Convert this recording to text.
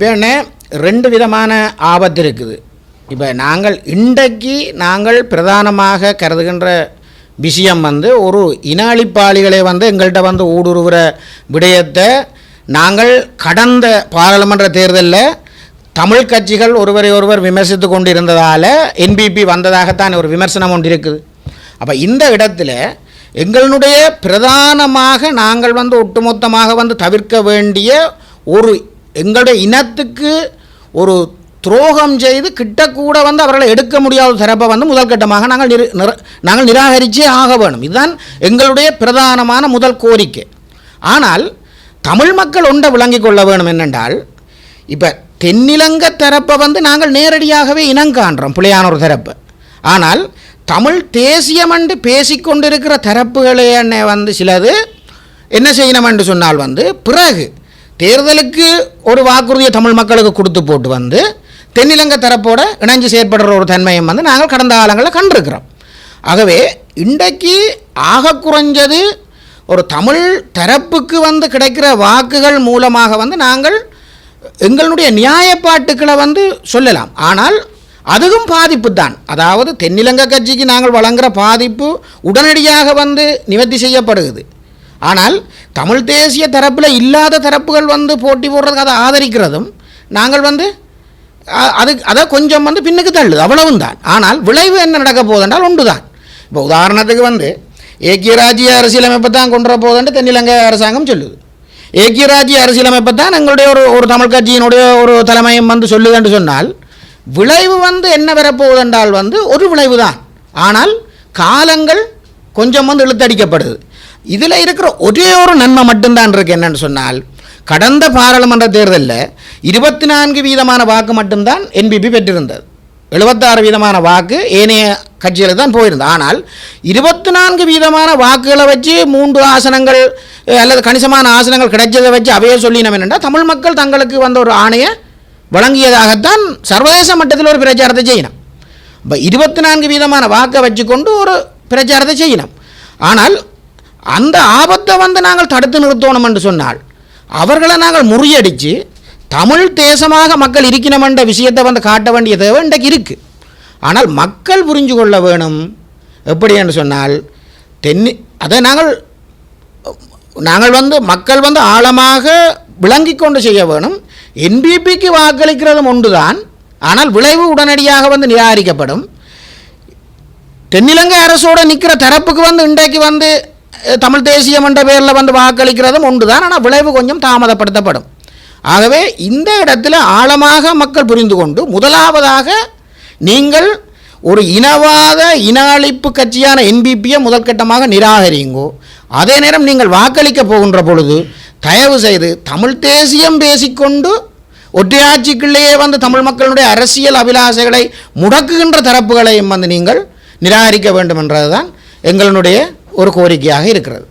இப்போ ரெண்டு விதமான ஆபத்து இருக்குது. இப்போ நாங்கள் இன்றைக்கு நாங்கள் பிரதானமாக கருதுகின்ற விஷயம் வந்து ஒரு இன அழிப்பாளிகளை வந்து எங்கள்கிட்ட வந்து ஊடுருவுற விடயத்தை நாங்கள் கடந்த பாராளுமன்ற தேர்தலில் தமிழ் கட்சிகள் ஒருவரை ஒருவர் விமர்சித்து கொண்டு இருந்ததால் என்பிபி வந்ததாகத்தான் ஒரு விமர்சனம் ஒன்று இருக்குது. அப்போ இந்த இடத்துல எங்களுடைய பிரதானமாக நாங்கள் வந்து ஒட்டுமொத்தமாக வந்து தவிர்க்க வேண்டிய ஒரு எங்களுடைய இனத்துக்கு ஒரு துரோகம் செய்து கிட்டக்கூட வந்து அவர்களை எடுக்க முடியாத சிறப்பை வந்து முதல் கட்டமாக நாங்கள் நிரு நாங்கள் நிராகரிச்சே ஆக வேணும் இதுதான் எங்களுடைய பிரதானமான முதல் கோரிக்கை. ஆனால் தமிழ் மக்கள் ஒன்றை விளங்கி கொள்ள வேணும் என்னென்றால் இப்போ தென்னிலங்க தரப்பை வந்து நாங்கள் நேரடியாகவே இனங்காண்றோம் பிள்ளையான ஒரு தரப்பு ஆனால் தமிழ் தேசியம் என்று பேசிக்கொண்டிருக்கிற தரப்புகளே என்ன வந்து சிலது என்ன செய்யணும் என்று சொன்னால் வந்து பிறகு தேர்தலுக்கு ஒரு வாக்குறுதியை தமிழ் மக்களுக்கு கொடுத்து போட்டு வந்து தென்னிலங்க தரப்போட இணைஞ்சு செயற்படுற ஒரு தன்மையும் வந்து நாங்கள் கடந்த காலங்களில் கண்டிருக்கிறோம். ஆகவே இன்றைக்கு ஆக குறைஞ்சது ஒரு தமிழ் தரப்புக்கு வந்து கிடைக்கிற வாக்குகள் மூலமாக வந்து நாங்கள் எங்களுடைய நியாயப்பாட்டுக்களை வந்து சொல்லலாம். ஆனால் அதுவும் பாதிப்பு தான். அதாவது தென்னிலங்க கட்சிக்கு நாங்கள் வழங்குகிற பாதிப்பு உடனடியாக வந்து நிவர்த்தி செய்யப்படுகிறது. ஆனால் தமிழ் தேசிய தரப்பில் இல்லாத தரப்புகள் வந்து போட்டி போடுறதுக்கு அதை ஆதரிக்கிறதும் நாங்கள் வந்து அது அதை கொஞ்சம் வந்து பின்னுக்கு தள்ளுது. அவ்வளவும் தான். ஆனால் விளைவு என்ன நடக்க போதென்றால் ஒன்று தான் இப்போ உதாரணத்துக்கு வந்து ஏக்கிய ராஜ்ய அரசியலமைப்பை தான் கொண்டு வர போகுதுன்ட்டு தென்னிலங்கை அரசாங்கம் சொல்லுது. ஏக்கிய ராஜ்ய அரசியலமைப்பை தான் எங்களுடைய ஒரு ஒரு தமிழ் கட்சியினுடைய ஒரு தலைமையும் வந்து சொல்லுதுன்னு சொன்னால் விளைவு வந்து என்ன வரப்போகுது என்றால் வந்து ஒரு விளைவு தான் ஆனால் காலங்கள் கொஞ்சம் வந்து இழுத்தடிக்கப்படுது. இதில் இருக்கிற ஒரே ஒரு நன்மை மட்டும்தான் இருக்கு. என்னன்னு சொன்னால் கடந்த பாராளுமன்ற தேர்தலில் இருபத்தி நான்கு வீதமான வாக்கு மட்டும்தான் என்பிபி பெற்றிருந்தது. எழுபத்தாறு வீதமான வாக்கு ஏனைய கட்சிகளுக்கு தான் போயிருந்தது. ஆனால் இருபத்தி நான்கு வீதமான வாக்குகளை வச்சு மூன்று ஆசனங்கள் அல்லது கணிசமான ஆசனங்கள் கிடைச்சதை வச்சு அவையே சொல்லினோம் என்னென்னா தமிழ் மக்கள் தங்களுக்கு வந்த ஒரு ஆணையை வழங்கியதாகத்தான் சர்வதேச மட்டத்தில் ஒரு பிரச்சாரத்தை செய்யணும். இப்போ இருபத்தி நான்கு வீதமான வாக்கை வச்சுக்கொண்டு ஒரு பிரச்சாரத்தை செய்யணும். ஆனால் அந்த ஆபத்தை வந்து நாங்கள் தடுத்து நிறுத்தணும் என்று சொன்னால் அவர்களை நாங்கள் முறியடித்து தமிழ் தேசமாக மக்கள் இருக்கணும் என்ற விஷயத்தை வந்து காட்ட வேண்டிய தேவை இன்றைக்கு இருக்குது ஆனால் மக்கள் புரிஞ்சு கொள்ள வேணும். எப்படி என்று சொன்னால் தென்னி அதை நாங்கள் நாங்கள் வந்து மக்கள் வந்து ஆழமாக விளங்கி கொண்டு செய்ய வேணும். என்பிபிக்கு வாக்களிக்கிறதும் ஒன்றுதான். ஆனால் விளைவு உடனடியாக வந்து நிராகரிக்கப்படும். தென்னிலங்கை அரசோட நிற்கிற தரப்புக்கு வந்து இன்றைக்கு வந்து தமிழ் தேசியம் என்ற பேரில் வந்து வாக்களிக்கிறதும் ஒன்று தான் ஆனால் விளைவு கொஞ்சம் தாமதப்படுத்தப்படும். ஆகவே இந்த இடத்துல ஆழமாக மக்கள் புரிந்து கொண்டு முதலாவதாக நீங்கள் ஒரு இனவாத இன அழிப்பு கட்சியான என்பிபியை முதற்கட்டமாக நிராகரியுங்கோ அதே நேரம் நீங்கள் வாக்களிக்க போகின்ற பொழுது தயவு செய்து தமிழ் தேசியம் பேசிக்கொண்டு ஒற்றையாட்சிக்குள்ளேயே வந்து தமிழ் மக்களுடைய அரசியல் அபிலாசைகளை முடக்குகின்ற தரப்புகளையும் வந்து நீங்கள் நிராகரிக்க வேண்டும் என்றதுதான் எங்களுடைய ஒரு கோரிக்கையாக இருக்கிறது.